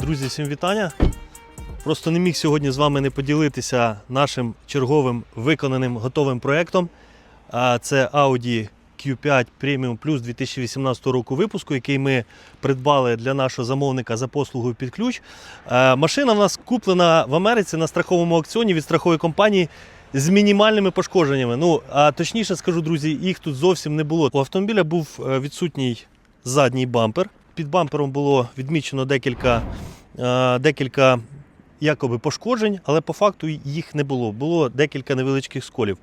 Друзі, всім вітання. Просто не міг сьогодні з вами не поділитися нашим черговим виконаним готовим проєктом. Це Audi Q5 Premium Plus 2018 року випуску, який ми придбали для нашого замовника за послугою під ключ. Е, Машина в нас куплена в Америці на страховому аукціоні від страхової компанії з мінімальними пошкодженнями. Ну, а точніше скажу, друзі, їх тут зовсім не було. У автомобіля був е, відсутній задній бампер. Під бампером було відмічено декілька, декілька якоби пошкоджень, але по факту їх не було. Було декілька невеличких сколів.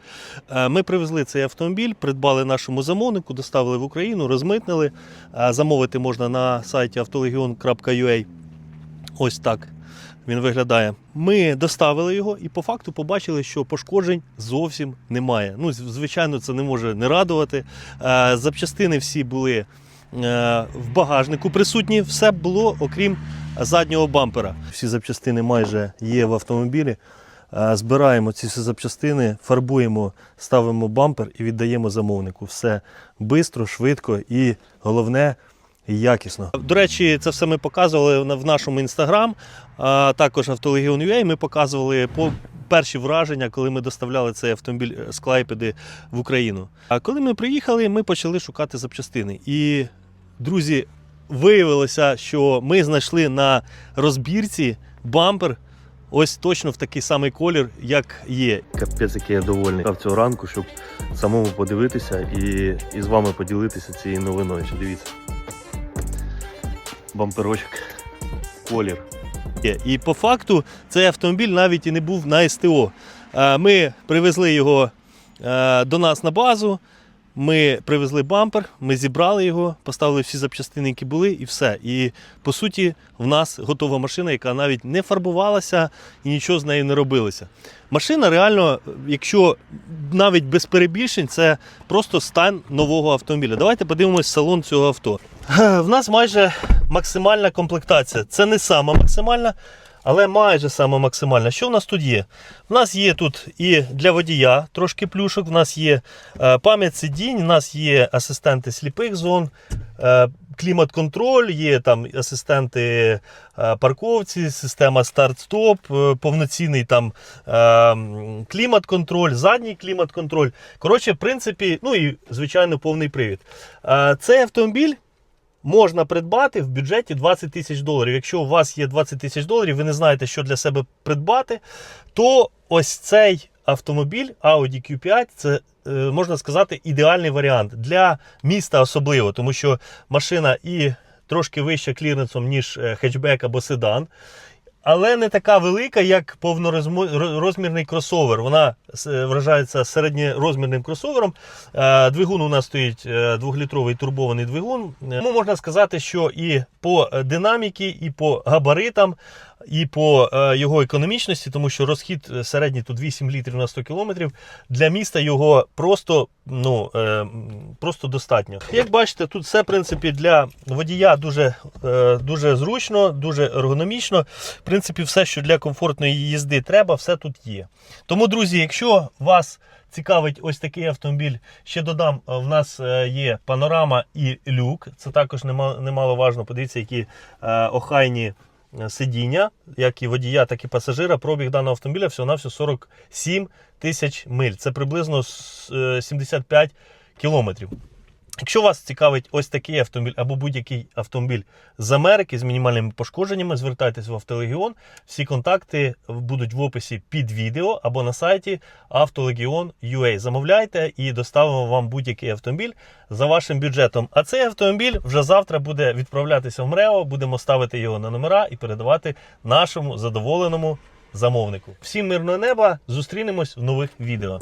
Е, Ми привезли цей автомобіль, придбали нашому замовнику, доставили в Україну, розмитнили. Е, Замовити можна на сайті автолегіон.ua. Ось так він виглядає. Ми доставили його і по факту побачили, що пошкоджень зовсім немає. Ну, звичайно, це не може не радувати. Е, Запчастини всі були е, в багажнику присутні, все було окрім заднього бампера. Всі запчастини майже є в автомобілі. Е, Збираємо ці всі запчастини, фарбуємо, ставимо бампер і віддаємо замовнику. Все швидко, швидко і головне якісно. До речі, це все ми показували в нашому інстаграм, а також Автолегіон.ua. Ми показували по перші враження, коли ми доставляли цей автомобіль е, з в Україну. А коли ми приїхали, ми почали шукати запчастини. І, друзі, виявилося, що ми знайшли на розбірці бампер. Ось точно в такий самий колір, як є. Капець, який я довольний Став цього ранку, щоб самому подивитися і, і з вами поділитися цією новиною. Що Дивіться. Бамперочок, колір. І по факту цей автомобіль навіть і не був на СТО. Е, Ми привезли його е, до нас на базу. Ми привезли бампер, ми зібрали його, поставили всі запчастини, які були, і все. І по суті, в нас готова машина, яка навіть не фарбувалася і нічого з нею не робилося. Машина реально, якщо навіть без перебільшень, це просто стан нового автомобіля. Давайте подивимось салон цього авто. В нас майже максимальна комплектація. Це не сама максимальна, але майже сама максимальна. Що в нас тут є? В нас є тут і для водія трошки плюшок, в нас є е, пам'ять сидінь, в нас є асистенти сліпих зон, е, клімат-контроль, є там асистенти е, парковці, система старт-стоп, повноцінний там клімат-контроль, задній клімат-контроль. Коротше, в принципі, ну і звичайно повний привід. Цей автомобіль можна придбати в бюджеті 20 тисяч доларів. Якщо у вас є 20 тисяч доларів, ви не знаєте, що для себе придбати, то ось цей автомобіль Audi Q5 це е, можна сказати ідеальний варіант для міста особливо, тому що машина і трошки вища кліренсом, ніж е, хетчбек або седан. Але не така велика, як повнорозмірний кросовер. Вона е, вражається середньорозмірним кросовером. Е, Двигун у нас стоїть е, двохлітровий турбований двигун. Е, Ну, можна сказати, що і по динаміки, і по габаритам, і по його економічності, тому що розхід середній тут 8 літрів на 100 кілометрів. Для міста його просто, ну, е, просто достатньо. Як бачите, тут все в принципі для водія дуже, е, дуже зручно, дуже ергономічно. В принципі, все, що для комфортної їзди треба, все тут є. Тому, друзі, якщо вас цікавить ось такий автомобіль, ще додам, е, в нас е, є панорама і люк. Це також нема- немаловажно. Подивіться, які е, охайні сидіння, як і водія, так і пасажира. Пробіг даного автомобіля всього на 47 тисяч миль. Це приблизно е, 75 кілометрів. Якщо вас цікавить ось такий автомобіль або будь-який автомобіль з Америки з мінімальними пошкодженнями, звертайтесь в Автолегіон. Всі контакти будуть в описі під відео або на сайті автолегіон.ua. Замовляйте і доставимо вам будь-який автомобіль за вашим бюджетом. А цей автомобіль вже завтра буде відправлятися в МРЕО. Будемо ставити його на номера і передавати нашому задоволеному замовнику. Всім мирного неба! Зустрінемось в нових відео.